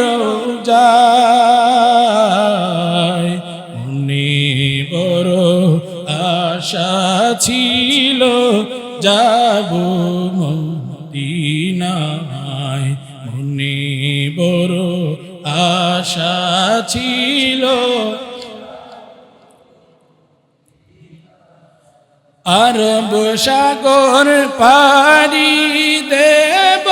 রোজায় মনে বড় আশা ছিল, যাব মদিনায়। মনে বড় আশা ছিল। আরব সাগর পারি দেব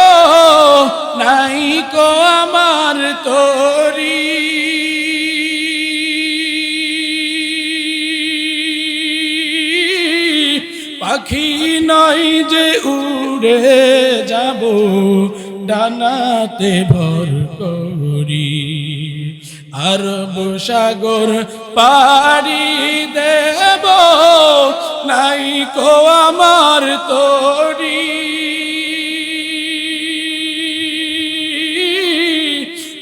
নাই কো আমার তরি। পাখি নয় যে উড়ে যাব, ডানাতে ভর করি। আরব সাগর পারি দেব, নাই কো আমার তরি।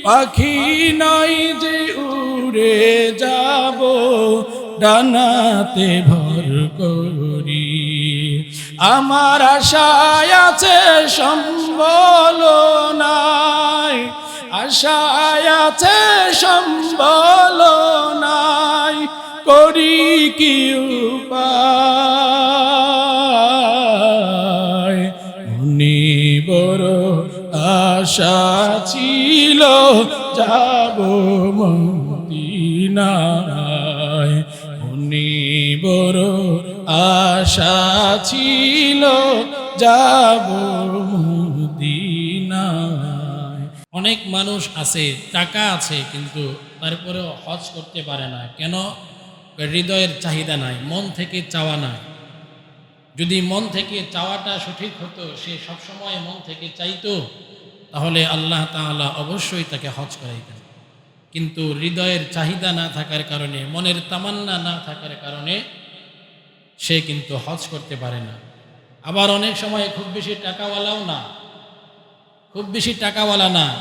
পাখি নাই যে উড়ে যাব, ডানাতে ভর করি। আমার আশায় আছে সম্বল নাই, আশায় আছে সম্বল নাই, করি কি উপায়? বড় আশা ছিল যাব মদিনায়। মনে বড় আশা ছিল, যাব মদিনায়। অনেক মানুষ আছে, টাকা আছে, কিন্তু তারপরেও হজ করতে পারে না। কেন? হৃদয়ের চাহিদা নাই, মন থেকে চাওয়া নাই। যদি মন থেকে চাওয়াটা সঠিক হতো, সে সবসময় মন থেকে চাইতো। তাহলে আল্লাহ তাআলা অবশ্যই তাকে হজ করাইতেন কিন্তু হৃদয়ের চাহিদা না থাকার কারণে, মনের তামান্না না থাকার কারণে সে কিন্তু হজ করতে পারে না। আবার অনেক সময় খুব বেশি টাকাওয়ালাও না। খুব বেশি টাকাওয়ালা না।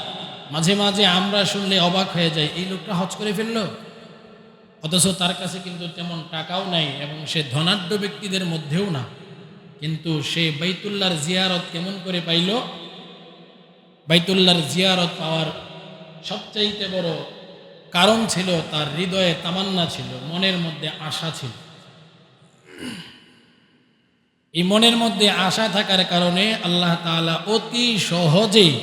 মাঝে মাঝে আমরা শুনলে অবাক হয়ে যাই, এই লোকটা হজ করে ফেলল? অথচ তার কাছে কিন্তু তেমন টাকাও নাই এবং সে ধনাঢ্য ব্যক্তিদের মধ্যেও না। কিন্তু সে বাইতুল্লাহর জিয়ারত কেমন করে পাইল? বাইতুল্লাহর জিয়ারত পাওয়ার সবচাইতে বড় কারণ ছিল তার হৃদয়ে তামান্না ছিল, মনের মধ্যে আশা ছিল। এই মনের মধ্যে আশা থাকার কারণে আল্লাহ তাআলা অতি সহজেই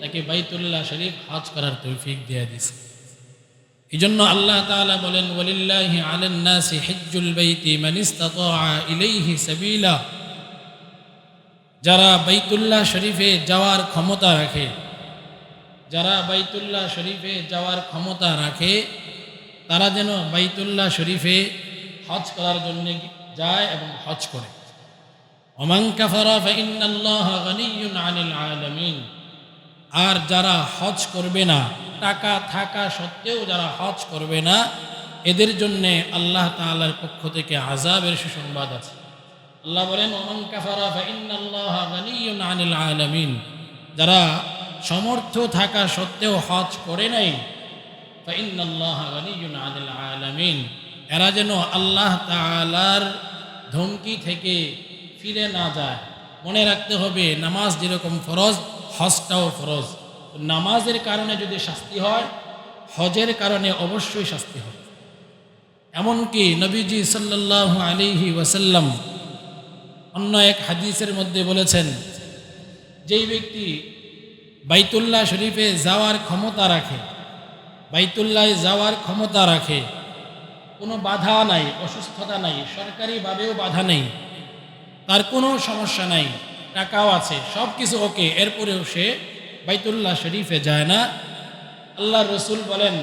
তাকে বাইতুল্লাহ শরীফ হজ করার তৌফিক দিয়ে দিছে এই জন্য আল্লাহ তাআলা বলেন, ওয়ালিল্লাহি আলান নাসি হিজ্জুল বাইতি যারা বাইতুল্লাহ শরীফে যাওয়ার ক্ষমতা রাখে, যারা বাইতুল্লাহ শরীফে যাওয়ার ক্ষমতা রাখে, তারা যেন বাইতুল্লাহ শরীফে হজ করার জন্য যায় এবং হজ করে। আলামিন। আর যারা হজ করবে না, টাকা থাকা সত্ত্বেও যারা হজ করবে না, এদের জন্যে আল্লাহ তাআলার পক্ষ থেকে আজাবের সুসংবাদ আছে। আল্লাহ বলেন, ওমান কাফারা ফাইন্নাল্লাহা গানিয়্যুন আনিল আলামিন। যারা সমর্থ থাকা সত্ত্বেও হজ করে নাই, ফাইন্নাল্লাহা গানিয়্যুন আনিল আলামিন। এরা যেন আল্লাহ তাআলার ধমকি থেকে ফিরে না যায়। মনে রাখতে হবে, নামাজ যেরকম ফরজ, হজটাও ফরজ। নামাজের কারণে যদি শাস্তি হয়, হজের কারণে অবশ্যই শাস্তি হয় এমনকি নবীজি সাল্লাহ আলিহি ওয়াসাল্লাম অন্য এক হাদিসের মধ্যে বলেছেন, যেই ব্যক্তি বাইতুল্লাহ শরীফে যাওয়ার ক্ষমতা রাখে বাইতুল্লায় যাওয়ার ক্ষমতা রাখে, কোনো বাধা নাই, অসুস্থতা নাই, সরকারিভাবেও বাধা নেই, তার কোনো সমস্যা নাই, টাকাও আছে, সব কিছু ওকে, এরপরেও সে বাইতুল্লাহ শরীফে যায় না। আল্লাহ রসুল বলেন,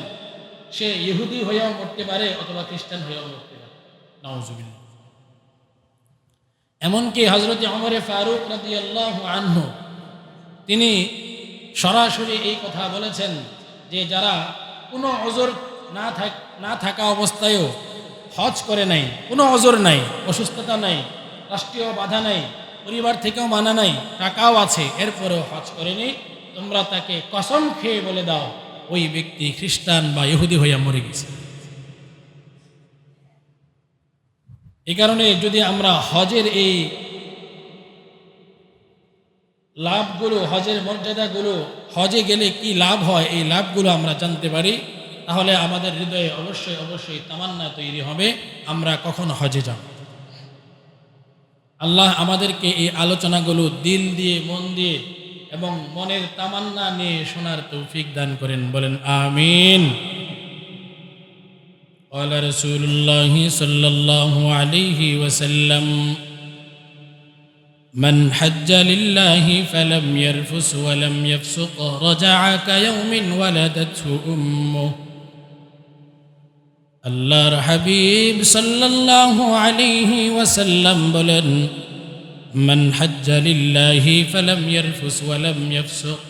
সে ইহুদি হয়েও মরতে পারে অথবা খ্রিস্টান হয়েও মরতে পারে। নওয়াজুবিল্লাহ এমনকি হজরত অমরে ফারুক রাদি আল্লাহ আনহু, তিনি সরাসরি এই কথা বলেছেন যে যারা কোনো অজর না থাক, না থাকা অবস্থায়ও হজ করে নাই, কোনো অজর নাই, অসুস্থতা নাই, রাষ্ট্রীয় বাধা নাই, পরিবার থেকেও মানা নাই, টাকাও আছে, এরপরেও হজ করেনি, তোমরা তাকে কসম খেয়ে বলে দাও, ওই ব্যক্তি খ্রিস্টান বা ইহুদি হইয়া মরে গেছে। এই কারণে যদি আমরা হজের এই লাভগুলো, হজের মর্যাদাগুলো, হজে গেলে কি লাভ হয়, এই লাভগুলো আমরা জানতে পারি, তাহলে আমাদের হৃদয়ে অবশ্যই অবশ্যই তামান্না তৈরি হবে, আমরা কখন হজে যাব। আল্লাহ আমাদেরকে এই আলোচনাগুলো দিল দিয়ে, মন দিয়ে এবং মনের তামান্না নিয়ে শোনার তৌফিক দান করেন, বলেন আমিন। قال رسول الله صلى الله عليه وسلم من حج لله فلم يرفس ولم يفسق رجع كيوم ولدته أمه আল্লাহর হাবিব সাল্লাল্লাহু আলাইহি ওয়াসাল্লাম বলেন মান হাজ্জা লিল্লাহি ফালাম ইয়ারফুস ওয়ালাম ইয়াফসুক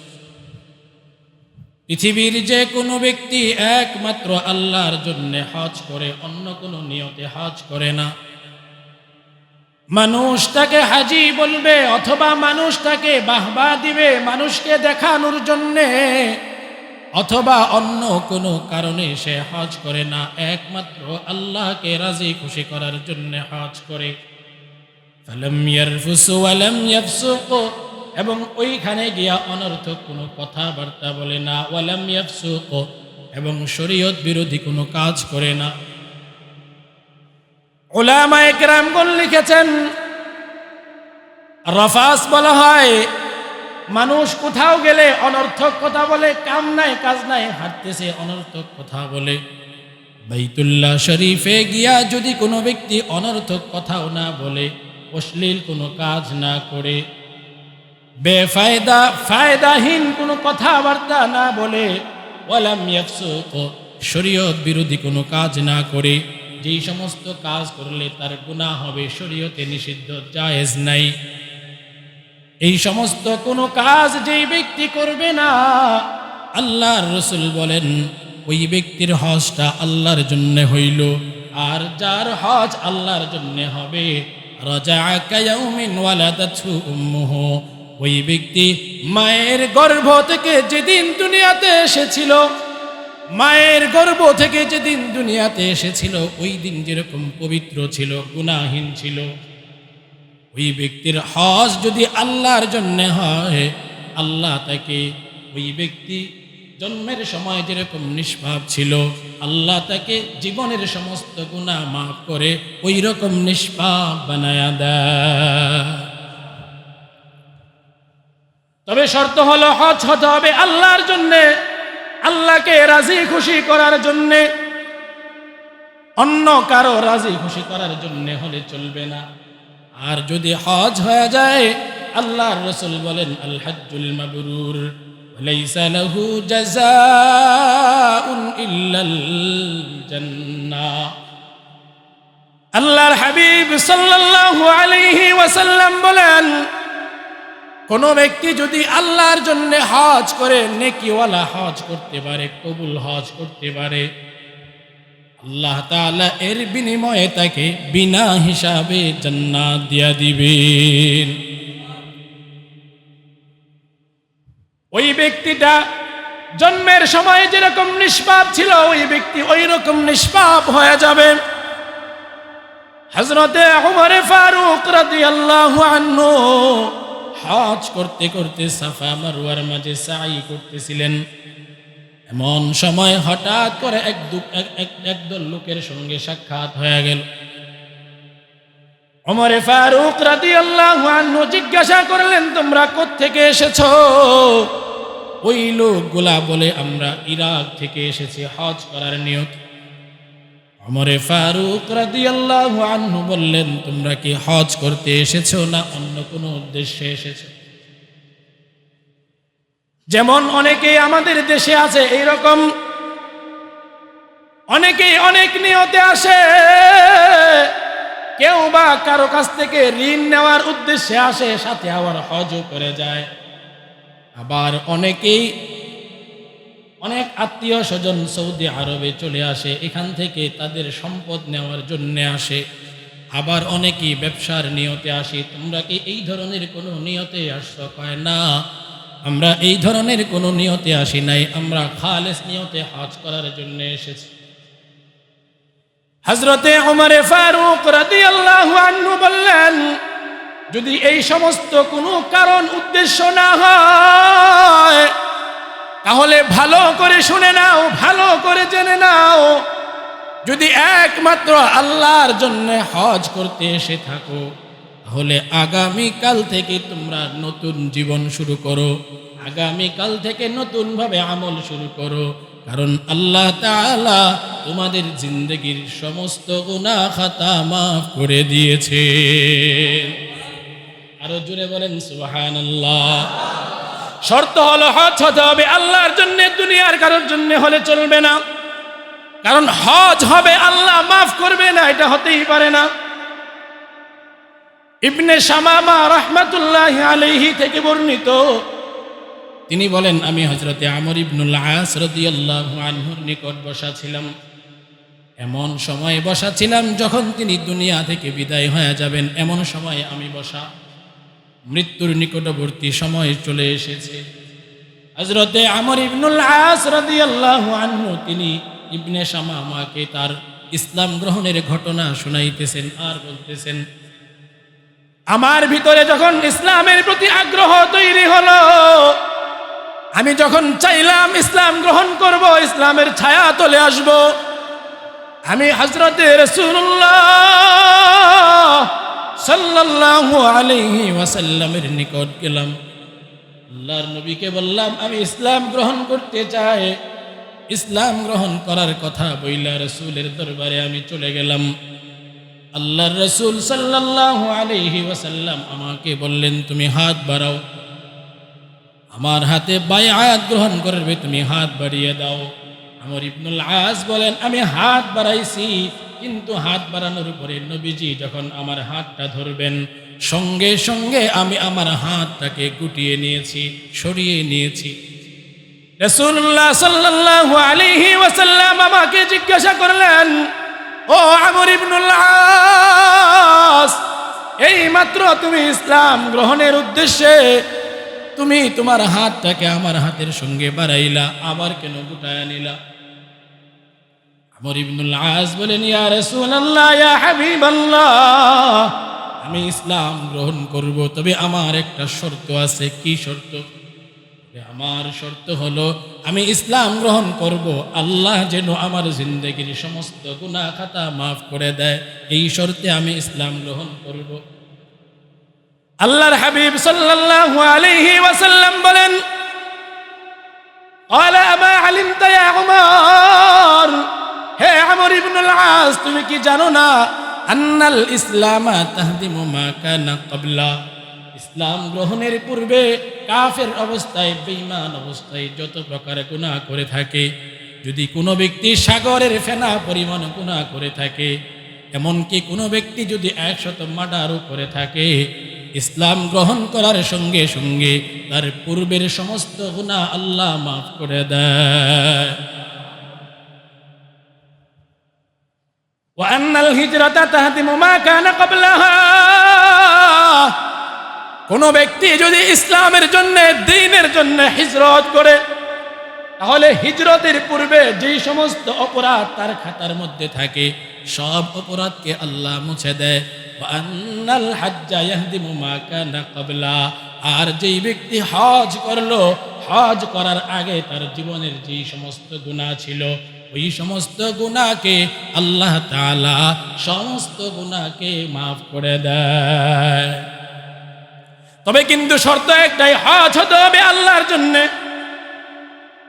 পৃথিবীর যে কোনো ব্যক্তি একমাত্র আল্লাহর জন্য হজ করে, অন্য কোনো নিয়তে হজ করে না। মানুষ তাকে হাজি বলবে অথবা মানুষ তাকে বাহবা দিবে মানুষকে দেখানোর জন্যে, অথবা অন্য কোনো কারণে সে হজ করে না। একমাত্র আল্লাহকে রাজি খুশি করার জন্য হজ করে। ওয়ালাম ইয়াফসুকু এবং ওইখানে গিয়া অনর্থক কোনো কথাবার্তা বলে না, ওয়ালাম এবং শরীয়ত বিরোধী কোনো কাজ করে না। ওলামা একরামগণ লিখেছেন, রফাস বলা হয়, মানুষ কোথাও গেলে অনর্থক কথা বলে, কাম নাই, কাজ নাই, হাঁটতেছে, অনর্থক কথা বলে। বাইতুল্লাহ শরীফে গিয়া যদি কোনো ব্যক্তি অনর্থক কথাও না বলে, অশ্লীল কোনো কাজ না করে বেফায়দা, ফায়দাহীন কোনো কথাবার্তা না বলে, ওয়ালাম ইয়াফসুক, শরীয়ত বিরোধী কোনো কাজ না করে। যেই সমস্ত কাজ করলে তার গুনাহ হবে, শরীয়তে নিষিদ্ধ জায়েজ নাই। এই সমস্ত কোনো কাজ যেই ব্যক্তি করবে না, আল্লাহর রসুল বলেন, ওই ব্যক্তির হজটা আল্লাহর জন্য হইল, আর যার হজ আল্লাহর জন্য হবে রাজা কায়াউমিন ওয়ালাদাতহু উম্মুহু। ওই ব্যক্তি মায়ের গর্ভ থেকে যেদিন দুনিয়াতে এসেছিল, মায়ের গর্ভ থেকে যেদিন দুনিয়াতে এসেছিল, ওই দিন যেরকম পবিত্র ছিল, গুনাহীন ছিল। ওই ব্যক্তির হজ যদি আল্লাহর জন্যে হয়, আল্লাহ তাকে ওই ব্যক্তি জন্মের সময় যেরকম নিষ্পাপ ছিল, আল্লাহ তাকে জীবনের সমস্ত গুণা মাফ করে ওই রকম নিষ্পাপ বানায়া দেয়। তবে শর্ত হলো হজ হতে হবে আল্লাহর জন্যে, আল্লাহকে রাজি খুশি করার জন্যে। অন্য কারও রাজি খুশি করার জন্যে হলে চলবে না। আর যদি হজ হয়ে যায়, আল্লাহর রসুল বলেন আল্লাহুল মাবরুর আল্লাহর হাবিব সাল্লাল্লাহু আলাইহি ওয়াসাল্লাম বলেন কোন ব্যক্তি যদি আল্লাহর জন্য হজ করে, নেকিওয়ালা হজ করতে পারে, কবুল হজ করতে পারে, আল্লাহ তাআলা এর বিনিময়ে তাকে বিনা হিসাবে জান্নাত দিয়া দিবেন। ওই ব্যক্তিটা জন্মের সময় যেরকম নিষ্পাপ ছিল, ওই ব্যক্তি ওই রকম নিষ্পাপ হয়ে যাবে। হজরতে ফারুক রাদিয়াল্লাহু আনহু হজ করতে করতে সাফা মারওয়ার মাঝে সাই করতেছিলেন। এমন সময় হঠাৎ করে এক একদল লোকের সঙ্গে সাক্ষাৎ হয়ে গেল। ওমরে ফারুক রাতি আল্লাহ জিজ্ঞাসা করলেন, তোমরা কোত্থেকে এসেছ? ওই লোকগুলা বলে, আমরা ইরাক থেকে এসেছি হজ করার নিয়ত। ওমরে ফারুক রাদিয়াল্লাহু আনহু বললেন, তোমরা কি হজ করতে এসেছ না অন্য কোনো উদ্দেশ্যে এসেছ? যেমন অনেকেই আমাদের দেশে আছে, এইরকম অনেকেই অনেক নিয়তে আসে। কেউ বা কারও কাছ থেকে ঋণ নেওয়ার উদ্দেশ্যে আসে, সাথে আবার হজও করে যায়। আবার অনেকেই অনেক আত্মীয় স্বজন সৌদি আরবে চলে আসে, এখান থেকে তাদের সম্পদ নেওয়ার জন্য আসে। আবার অনেকেই ব্যবসার নিয়তে আসে, তোমরা কি এই ধরনের কোনো নিয়তে আসছো? কয়, না, আমরা এই ধরনের কোনো নিয়তে আসি নাই, আমরা খালেস নিয়তে হজ করার জন্য এসেছি। হজরতে উমরে ফারুক আনহু বললেন, যদি এই সমস্ত কোনো কারণ উদ্দেশ্য না হয় তাহলে ভালো করে শুনে নাও, ভালো করে জেনে নাও। যদি একমাত্র আল্লাহর জন্য হজ করতে এসে থাকো, তাহলে আগামী কাল থেকে তোমরা নতুন জীবন শুরু করো। আগামী কাল থেকে নতুনভাবে আমল শুরু করো। কারণ আল্লাহ তাআলা তোমাদের জিন্দগির সমস্ত গুনাহ খাতা মাফ করে দিয়েছে আরও জুড়ে বলেন, সুবহানাল্লাহ। শর্ত হলো হজ হতে হবে। আল্লাহর জন্য, দুনিয়ার কারোর জন্য হলে চলবে না। কারণ হজ হবে, আল্লাহ মাফ করবে না, এটা হতেই পারে না। ইবনে শামামা রহমাতুল্লাহ আলাইহি থেকে বর্ণিত, তিনি বলেন, আমি হজরতে আমর ইবনুল আস রাদিয়াল্লাহু আনহুর নিকট বসা ছিলাম। এমন সময়ে বসা ছিলাম যখন তিনি দুনিয়া থেকে বিদায় হয়ে যাবেন। এমন সময়ে আমি বসা মৃত্যুর নিকটবর্তী সময় চলে এসেছে। হজরতে আমর ইবনুল আস আনহু, তিনি ইবনে শামামাকে তার ইসলাম গ্রহণের ঘটনা শুনাইতেছেন আর বলতেছেন, আমার ভিতরে যখন ইসলামের প্রতি আগ্রহ তৈরি হলো, আমি যখন চাইলাম ইসলাম গ্রহণ করব, ইসলামের ছায়া তলে আসব, আমি হজরতে রসুল্লাহ সাল্লাল্লাহু আলাইহি ওয়াসাল্লামের নিকট গেলাম। আল্লাহর নবীকে বললাম, আমি ইসলাম গ্রহণ করতে চাই। ইসলাম গ্রহণ করার কথা বইলা রসুলের দরবারে আমি চলে গেলাম। আল্লাহর রসুল সাল্লাল্লাহু আলাইহি ওয়াসাল্লাম আমাকে বললেন, তুমি হাত বাড়াও। আমার হাতে বায়াত গ্রহণ করবে, তুমি হাত বাড়িয়ে দাও। আমার ইবনুল আস বলেন, আমি হাত বাড়াইছি। কিন্তু হাত বাড়ানোর উপরে নবীজি যখন আমার হাতটা ধরবেন, সঙ্গে সঙ্গে আমি আমার হাতটাকে গুটিয়ে নিয়েছি, সরিয়ে নিয়েছি। রসুল্লাহ আলাইহি ওয়াসাল্লাম আমাকে জিজ্ঞাসা করলেন, ও আমর ইবনুল আস এই মাত্র তুমি ইসলাম গ্রহণের উদ্দেশ্যে তুমি তোমার হাতটাকে আমার হাতের সঙ্গে বাড়াইলা, আবার কেন গুটায় নিলা? আমর ইবনুল আস বলেন ইয়া রাসূলুল্লাহ ইয়া হাবিবাল্লাহ আমি ইসলাম গ্রহণ করব তবে আমার একটা শর্ত আছে কি শর্ত যে আমার শর্ত হলো আমি ইসলাম গ্রহণ করব আল্লাহ যেন আমার জিন্দগির সমস্ত গুনাহ খাতা মাফ করে দেয় এই শর্তে আমি ইসলাম গ্রহণ করব আল্লাহর হাবিব সাল্লাল্লাহু আলাইহি ওয়াসাল্লাম বলেন قال أما علمت يا عمر হে আমর ইবনুল আস, তুমি কি জানো না? আন্নাল ইসলাম তাহদিমু মা কানা ক্বাবলা। ইসলাম গ্রহণের পূর্বে কাফের অবস্থায়, বেঈমান অবস্থায় যত প্রকার গুনাহ করে থাকে, যদি কোনো ব্যক্তি সাগরের ফেনা পরিমাণ গুনাহ করে থাকে, এমনকি কোনো ব্যক্তি যদি একশত মার্ডারও করে থাকে, ইসলাম গ্রহণ করার সঙ্গে সঙ্গে তার পূর্বের সমস্ত গুনাহ আল্লাহ মাফ করে দেয়। ওয়ান্নাল হিজরতা তাহাদিমু মা কানা ক্বাবলাহা। কোনো ব্যক্তি যদি ইসলামের জন্য দিনের জন্য হিজরত করে, তাহলে হিজরতের পূর্বে যেই সমস্ত অপরাধ তার খাতার মধ্যে থাকে, সব অপরাধকে আল্লাহ মুছে দেয়। হাজ্জা আর যেই ব্যক্তি হজ করল, হজ করার আগে তার জীবনের যেই সমস্ত গুণা ছিল ওই সমস্ত গুণাকে আল্লাহ তালা সমস্ত গুণাকে মাফ করে দেয়। তবে কিন্তু শর্ত একটাই, হজ হতে হবে আল্লাহর জন্যে।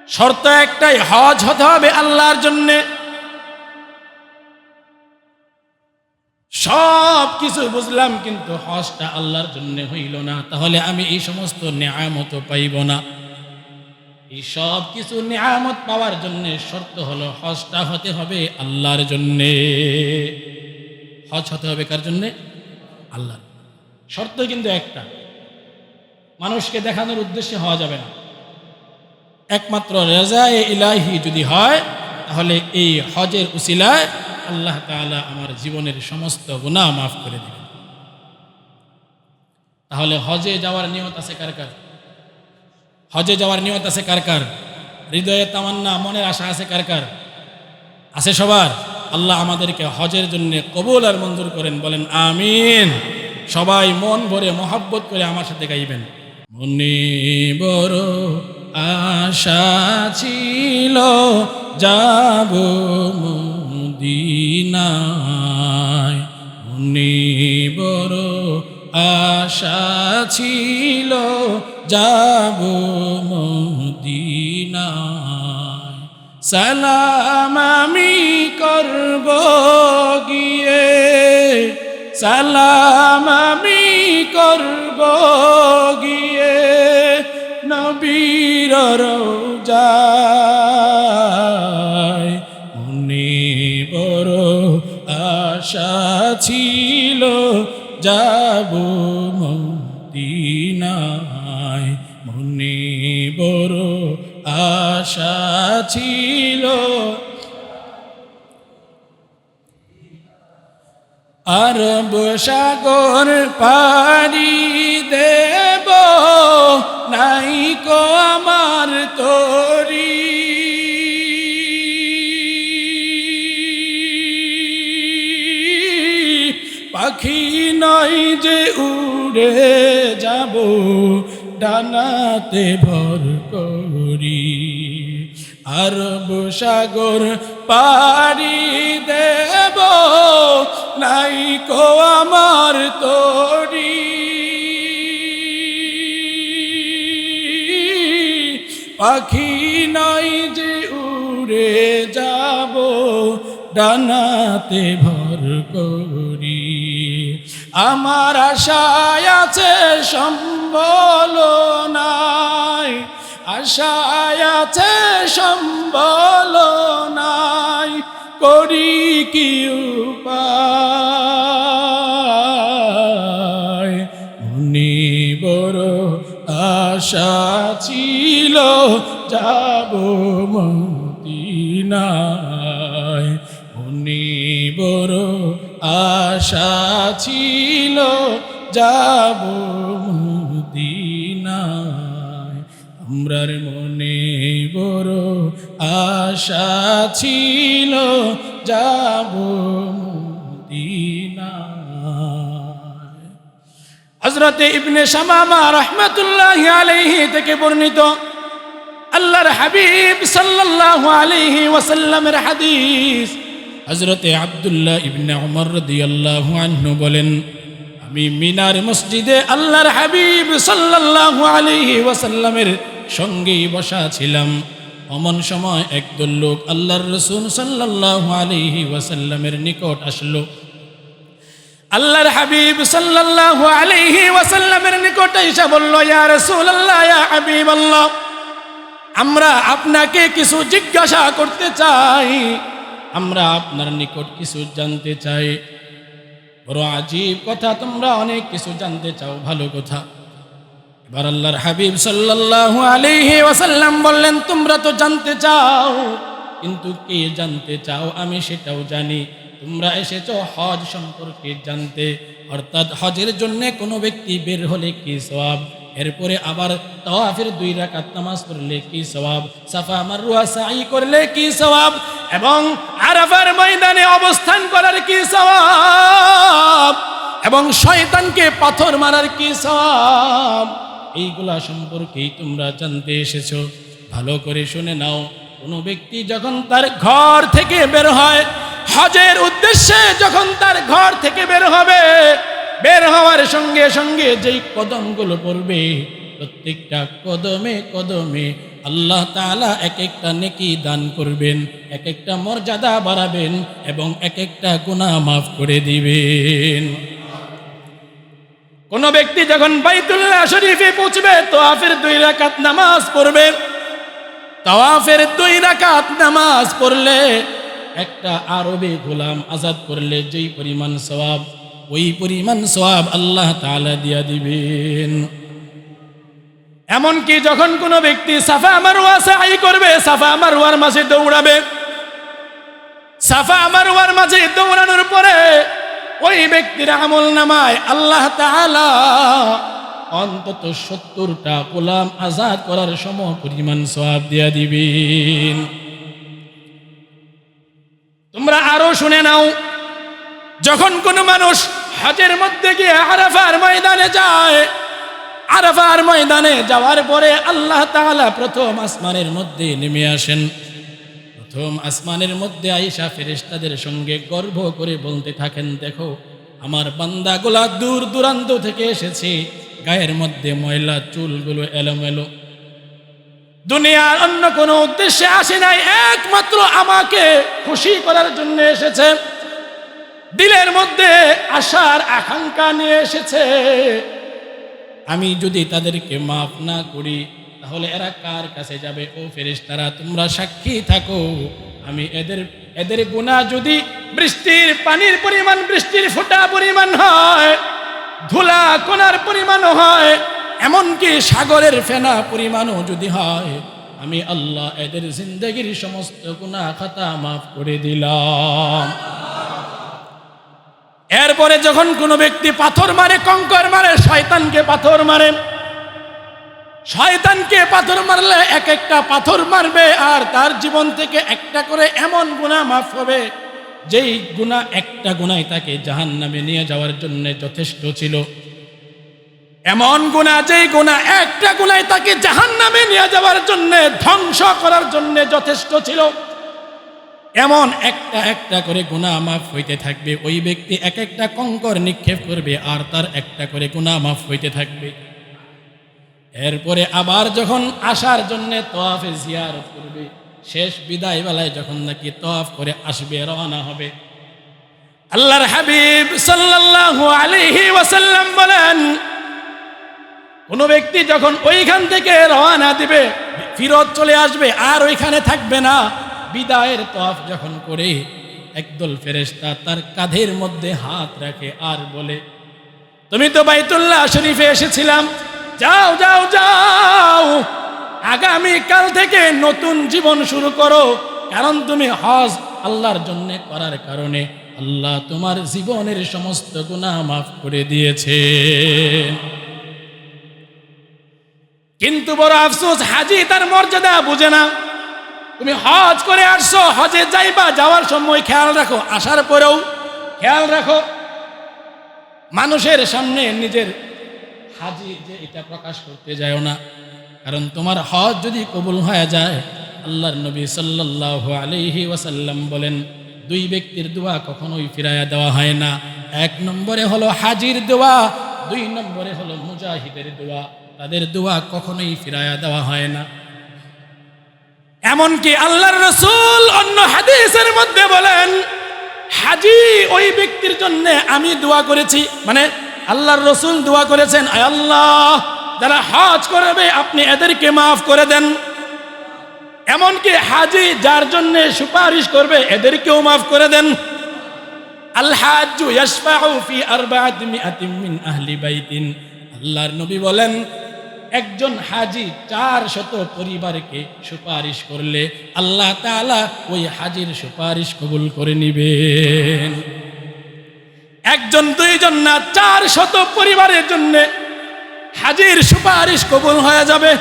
শর্ত একটাই, হজ হতে হবে আল্লাহর জন্যে। সব কিছু বুঝলাম, কিন্তু হজটা আল্লাহর জন্য হইল না। তাহলে আমি এই সমস্ত নেয়ামত পাইব না। এই সব কিছু নিয়ামত পাওয়ার জন্য শর্ত হলো হজটা হতে হবে আল্লাহর জন্যে। হজ হতে হবে কার জন্যে? আল্লাহ শর্ত কিন্তু একটা। মানুষকে দেখানোর উদ্দেশ্যে হওয়া যাবে না। একমাত্র রেজায় ইলাহি যদি হয়, তাহলে এই হজের উসিলায় আল্লাহ তাআলা আমার জীবনের সমস্ত গুনাহ মাফ করে দেবেন। তাহলে হজে যাওয়ার নিয়ত আছে কার কার? হজে যাওয়ার নিয়ত আছে কার কার? হৃদয়ে তামান্না, মনের আশা আছে কার কার? আছে সবার। আল্লাহ আমাদেরকে হজের জন্য কবুল আর মঞ্জুর করেন, বলেন আমিন। সবাই মন ভরে মহাব্বত করে আমার সাথে গাইবেন। মনে বড় আশা ছিল যাব মদিনায়। মনে বড় আশা ছিল যাব মদিনায়। সালাম আমি করব গিয়ে। সালাম আমি করব গিয়ে। নবীর রোজায় মনে বড় আশা ছিল, যাব আরব সাগর পারি দেব। নাই কো আমার তরি। পাখি নয় যে উড়ে যাব, ডানাতে ভর করি। আরব সাগর পারি দেব নাই কো আমার তরি। পাখি নাই যে উড়ে যাব, ডানাতে ভর করি। আমার আশায় আছে সম্বল নাই, আশায় আছে সম্বল নাই। করি কি উপায়? বড় আশা ছিল, যাব মদিনায়। মনে বড় আশা ছিল, যাব মদিনায়। আমরার মনে বড় আশা ছিল যাব হজরতে ইবনে শামামা রহমতুল্লাহ আলাইহি থেকে বর্ণিত আল্লাহর হাবিব সাল্লাল্লাহু আলাইহি ওয়াসাল্লামের হাদিস। হজরতে আবদুল্লাহ ইবনে উমর রাদিয়াল্লাহু আনহু বলেন, আমি মিনার মসজিদে আল্লাহর হাবিব সাল্লাল্লাহু আলাইহি ওয়াসাল্লামের সঙ্গেই বসা ছিলাম। অমন সময় একদল লোক আল্লাহর রসুল সাল্লাল্লাহু আলাইহি ওয়াসাল্লামের নিকট আসলো। আল্লাহর হাবিব সাল্লাল্লাহু আলাইহি ওয়াসাল্লামের নিকট এসে বলল, ইয়া রাসূলুল্লাহ, ইয়া হাবিবাল্লাহ, আমরা আপনাকে কিছু জিজ্ঞাসা করতে চাই। আমরা আপনার নিকট কিছু জানতে চাই। বড় আজীব কথা, তোমরা অনেক কিছু জানতে চাও, ভালো কথা। এবার আল্লাহর হাবিব সাল্লাল্লাহু আলাইহি ওয়াসাল্লাম বললেন, তোমরা তো জানতে চাও, কিন্তু কে জানতে চাও আমি সেটাও জানি। তোমরা এসেছ হজ সম্পর্কে জানতে, অর্থাৎ হজের জন্য কোনো ব্যক্তি বের হলে কি সওয়াব? এরপরে আবার তাওয়াফের দুই রাকাত নামাজ পড়লে কি সওয়াব? সাফা মারওয়া সাই করলে কি সওয়াব? এবং আরাফার ময়দানে অবস্থান করার কি সওয়াব? এবং শয়তানকে পাথর মারার কি সওয়াব? এইগুলা সম্পর্কেই তোমরা জানতে এসেছ। ভালো করে শুনে নাও। কোনো ব্যক্তি যখন তার ঘর থেকে বের হয়, হজের উদ্দেশ্যে যখন তার ঘর থেকে বের হবে, বের হওয়ার সঙ্গে সঙ্গে যেই কদমগুলো পড়বে, প্রত্যেকটা কদমে কদমে আল্লাহ তাআলা এক একটা নেকি দান করবেন এক একটা মর্যাদা বাড়াবেন এবং এক একটা গুণা মাফ করে দিবেন। কোন ব্যক্তি যখন বাইতুল্লাহ শরীফে পৌঁছবে, তোয়াফের দুই রাকাত নামাজ পড়বে। তাওয়াফের দুই রাকাত নামাজ পড়লে একটা আরবে গোলাম আজাদ করলে যেই পরিমাণ সওয়াব, ওই পরিমাণ সওয়াব আল্লাহ তাআলা দিয়া দিবেন। এমনকি যখন কোনো ব্যক্তি সাফা মারওয়া সাই করবে, সাফা মারওয়ার মাঝে দৌড়াবে। সাফা মারওয়ার মাঝে দৌড়ানোর পরে ওই ব্যক্তির আমল নামায় আল্লাহ তাআলা অন্তত সত্তরটা গোলাম আজাদ করার সম পরিমাণ সওয়াব দিয়া দিবেন। তোমরা আরও শুনে নাও, যখন কোনো মানুষ হজের মধ্যে গিয়ে আরাফার ময়দানে যায়, আরাফার ময়দানে যাওয়ার পরে আল্লাহ তাআলা প্রথম আসমানের মধ্যে নেমে আসেন। প্রথম আসমানের মধ্যে আইসা ফেরেশতাদের সঙ্গে গর্ব করে বলতে থাকেন, দেখো, আমার বান্দাগুলা দূর দূরান্ত থেকে এসেছে। গায়ের মধ্যে ময়লা, চুলগুলো এলোমেলো। দুনিয়ার অন্য কোনো উদ্দেশ্যে আসে নাই। একমাত্র আমাকে খুশি করার জন্য এসেছে। দিলের মধ্যে আশার আকাঙ্ক্ষা নিয়ে এসেছে। আমি যদি তাদেরকে মাফ না করি তাহলে এরা কার কাছে যাবে? ও ফেরেশতারা, তোমরা সাক্ষী থাকো। আমি এদের এদের গুণা যদি বৃষ্টির পানির পরিমাণ, বৃষ্টির ফোঁটা পরিমাণ হয়, ধুলা কোনার পরিমাণও হয়, এমনকি সাগরের ফেনা পরিমাণও যদি হয়, আমি আল্লাহ এদের জিন্দগির সমস্ত গুণা খাতা মাফ করে দিলাম। এরপরে যখন কোনো ব্যক্তি পাথর মারে, কঙ্কর মারে, শয়তানকে পাথর মারে শয়তানকে পাথর মারলে এক একটা পাথর মারবে আর তার জীবন থেকে একটা করে এমন গুণা মাফ হবে, যেই গুণা একটা গুণাই তাকে জাহান নামে নিয়ে যাওয়ার জন্য যথেষ্ট ছিল। এমন গুণা যেই গুণা একটা গুণাই তাকে জাহান নামে নিয়ে যাওয়ার জন্য, ধ্বংস করার জন্য যথেষ্ট ছিল। এমন একটা একটা করে গুণা মাফ হইতে থাকবে, ওই ব্যক্তি এক একটা কঙ্কর নিক্ষেপ করবে আর তার একটা করে গুণা মাফ হইতে থাকবে। এরপরে আবার যখন আসার জন্য তোয়াফে জিয়ারত করবে, শেষ বিদায় বেলায় যখন নাকি তোয়াফ করে আসবে, রওনা হবে। আল্লাহর হাবিব সাল্লাল্লাহু আলাইহি ওয়াসাল্লাম বলেন, কোনো ব্যক্তি যখন ওইখান থেকে রওনা দিবে, ফিরত চলে আসবে, আর ওইখানে থাকবে না, বিদায়ের তফ যখন করে একদল ফেরেশতা তার কাঁধের মধ্যে হাত রাখে আর বলে, তুমি তো বাইতুল্লাহ শরীফে এসেছিলাম যাও যাও যাও। আগামী কাল থেকে নতুন জীবন শুরু করো। কারণ তুমি হজ আল্লাহর জন্য করার কারণে আল্লাহ তোমার জীবনের সমস্ত গুণা মাফ করে দিয়েছে কিন্তু বড় আফসোস, হাজি তার মর্যাদা বুঝে না। তুমি হজ করে আসছো, হজে যাইবা, যাওয়ার সময় খেয়াল রাখো, আসার পরেও খেয়াল রাখো। মানুষের সামনে নিজের হাজি যে এটা প্রকাশ করতে যায় না। কারণ তোমার হজ যদি কবুল হয়ে যায়, আল্লাহর নবী সাল্লাল্লাহু আলাইহি ওয়াসাল্লাম বলেন, দুই ব্যক্তির দোয়া কখনোই ফিরাইয়া দেওয়া হয় না। এক নম্বরে হলো হাজির দোয়া, দুই নম্বরে হলো মুজাহিদের দোয়া। তাদের দোয়া কখনোই ফিরাইয়া দেওয়া হয় না। এমনকি আল্লাহর রসুল অন্য হাদিসের মধ্যে বলেন, হাজি ওই ব্যক্তির জন্য আমি দোয়া করেছি। মানে আল্লাহর রসুল দোয়া করেছেন আল্লাহ, যারা হাজ করবে, আপনি এদেরকে মাফ করে দেন। এমনকি হাজি যার জন্য সুপারিশ করবে, এদেরকেও মাফ করে দেন। আল্লাহর নবী বলেন, একজন হাজি চার শত পরিবারকে সুপারিশ করলে আল্লাহ তাআলা ওই হাজির সুপারিশ কবুল করে নিবেন। একজন, দুইজন না, চার শত পরিবারের জন্য হাজির সুপারিশ কবুল হয়ে যাবে।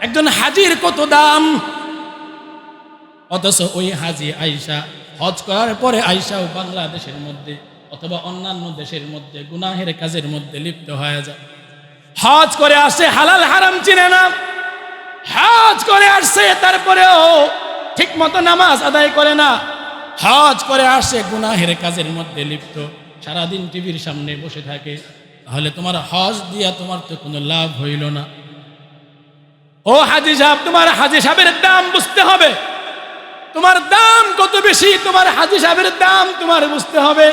একজন হাজির কত দাম? অথচ ওই হাজি আইসা হজ করার পরে আইসাও বাংলাদেশের মধ্যে অথবা অন্যান্য দেশের মধ্যে গুনাহের কাজের মধ্যে লিপ্ত হয়ে যায়। হজ করে আসে, হালাল হারাম চিনে না। হজ করে আসছে তারপরেও ঠিক মতো নামাজ আদায় করে না। হজ করে আসে, গুনাহের কাজের মধ্যে লিপ্ত। সারাদিন টিভির সামনে বসে থাকে, তাহলে তোমার হজ দিয়া তোমার তো কোনো লাভ হইল না। ও হাজি সাহেব, তোমার হাজি সাহেবের দাম বুঝতে হবে। তোমার দাম কত বেশি, তোমার হাজি সাহেবের দাম তোমার বুঝতে হবে।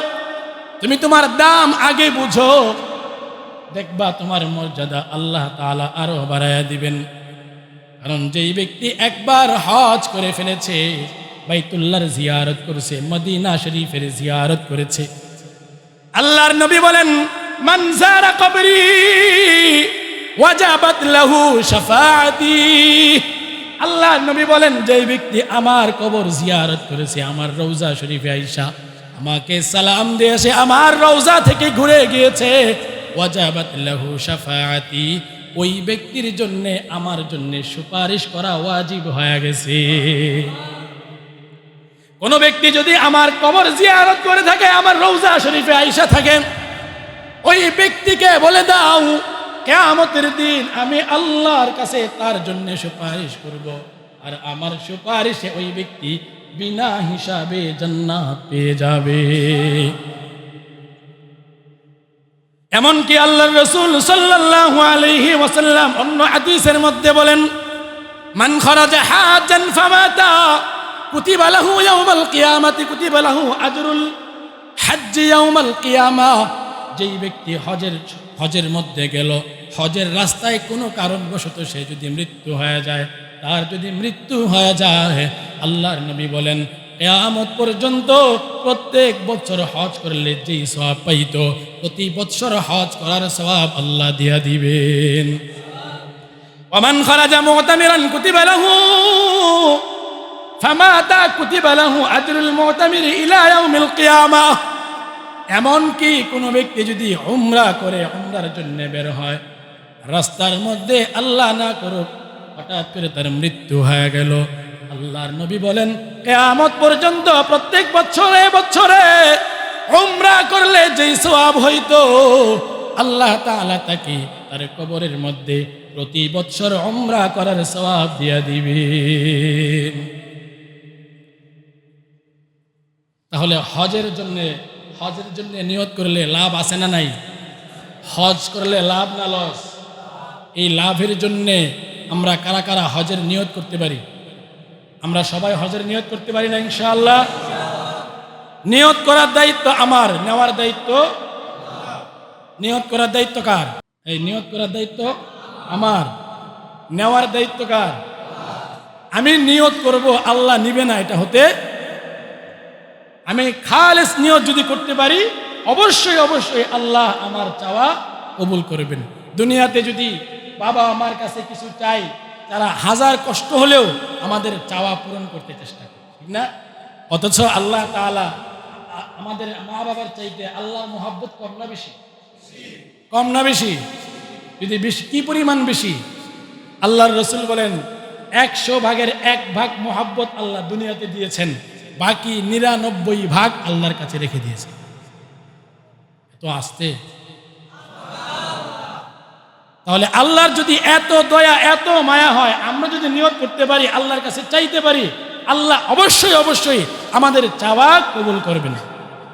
তুমি তোমার দাম আগে বুঝো। দেখবা তোমার মর্যাদা আল্লাহ তাআলা আরও বাড়াইয়া দিবেন। কারণ যেই ব্যক্তি একবার হজ করে ফেলেছে, বাইতুল্লাহর জিয়ারত করেছে, মদিনা শরীফের জিয়ারত করেছে আল্লাহর নবী বলেন মানজারা কবরি, ওয়াজাবাত লাহু শাফাআতি। আল্লাহ নবী বলেন যে ব্যক্তি আমার কবর জিয়ারত করেছে, আমার রওজা শরীফে আইসা, আমাকে সালাম দিয়ে সে আমার রওজা থেকে ঘুরে গিয়েছে, ওয়াজাবাত লাহু শাফাআতি। ওই ব্যক্তির জন্য, আমার জন্য সুপারিশ করা ওয়াজিব হয়ে গেছে। কোন ব্যক্তি যদি আমার কবর জিয়ারত করে থাকে, আমার রৌজা শরীফে আইসা থাকেন, ওই ব্যক্তিকে বলে দাও, কেয়ামতের দিন আমি আল্লাহর কাছে তার জন্য সুপারিশ করব। আর আমার সুপারিশে ওই ব্যক্তি বিনা হিসাবে জান্নাত পেয়ে যাবে। এমনকি আল্লাহ রসুল সাল্লাল্লাহু আলাইহি ওয়াসাল্লাম অন্য হাদিসের মধ্যে বলেন, মান খরাজা হাজান ফামাতা। কুতিব লাহু ইয়াউমাল কিয়ামাতি কুতিব লাহু আজরুল হজ্জ ইয়াউমাল কিয়ামা। যেই ব্যক্তি হজের হজের মধ্যে গেল, হজের রাস্তায় কোনো কারণবশত সে যদি মৃত্যু হয়ে যায়, তার যদি মৃত্যু হয়ে যায়, আল্লাহর নবী বলেন, কেয়ামত পর্যন্ত প্রত্যেক বছর হজ করলে যেই সবাব পাইত, প্রতি বছর হজ করার সবাব আল্লাহ দিয়া দিবেন। অমান খরাজা মোহতামিরান কুতিবালাহু ফামাতা কুতিবা লাহু আজরুল মুতামির ইলা ইয়াউমিল কিয়ামাহ এমনকি কোনো ব্যক্তি যদি হুমরা করে, হুমরার জন্য বের হয়, রাস্তার মধ্যে আল্লাহ না করুক, হঠাৎ করে তার মৃত্যু হয়ে গেল। আল্লাহর নবী বলেন, কেয়ামত পর্যন্ত প্রত্যেক বছরে বছরে উমরা করলে যেই সোয়াব হইতো, আল্লাহ তাআলা তাকে তার কবরের মধ্যে প্রতি বছর উমরা করার সোয়াব দিয়া দিবেন। তাহলে হজের জন্য হজের জন্য নিয়ত করলে লাভ আছে না নাই? হজ করলে লাভ না লস? এই লাভের জন্যে আমরা কারা কারা হজের নিয়ত করতে পারি? আমরা সবাই হজের নিয়ত করতে পারি না, ইনশাআল্লাহ? নিয়ত করার দায়িত্ব আমার, নেওয়ার দায়িত্ব নিয়ত করার দায়িত্ব কার? এই নিয়ত করার দায়িত্ব আমার। নেওয়ার দায়িত্ব কার? আমি নিয়ত করব, আল্লাহ নিবে না, এটা হতে আমি খালেস নিয়ত যদি করতে পারি, অবশ্যই অবশ্যই আল্লাহ আমার চাওয়া কবুল করবেন। দুনিয়াতে যদি বাবা আমার কাছে কিছু চাই, তারা হাজার কষ্ট হলেও আমাদের চাওয়া পূরণ করতে চেষ্টা করে, ঠিক না? অথচ আল্লাহ তাআলা আ- আমাদের মা বাবার চাইতে আল্লাহ মোহাব্বত কম না বেশি? কম না বেশি। যদি বেশি, কি পরিমাণ বেশি? আল্লাহর রসুল বলেন, একশো ভাগের এক ভাগ মোহাব্বত আল্লাহ দুনিয়াতে দিয়েছেন। বাকি নিরানব্বই ভাগ আল্লাহর কাছে রেখে দিয়েছে। তো আসতে। তাহলে আল্লাহর যদি এত দয়া, এত মায়া হয়, আমরা যদি নিয়ত করতে পারি, আল্লাহর কাছে চাইতে পারি, আল্লাহ অবশ্যই অবশ্যই আমাদের চাওয়া কবুল করবেন।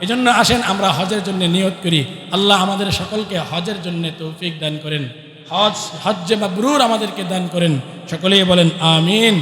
এই জন্য আসেন, আমরা হজের জন্য নিয়ত করি। আল্লাহ আমাদের সকলকে হজের জন্য তৌফিক দান করেন। হজ, হজ্জে মাবরুর আমাদেরকে দান করেন। সকলেই বলেন, আমিন।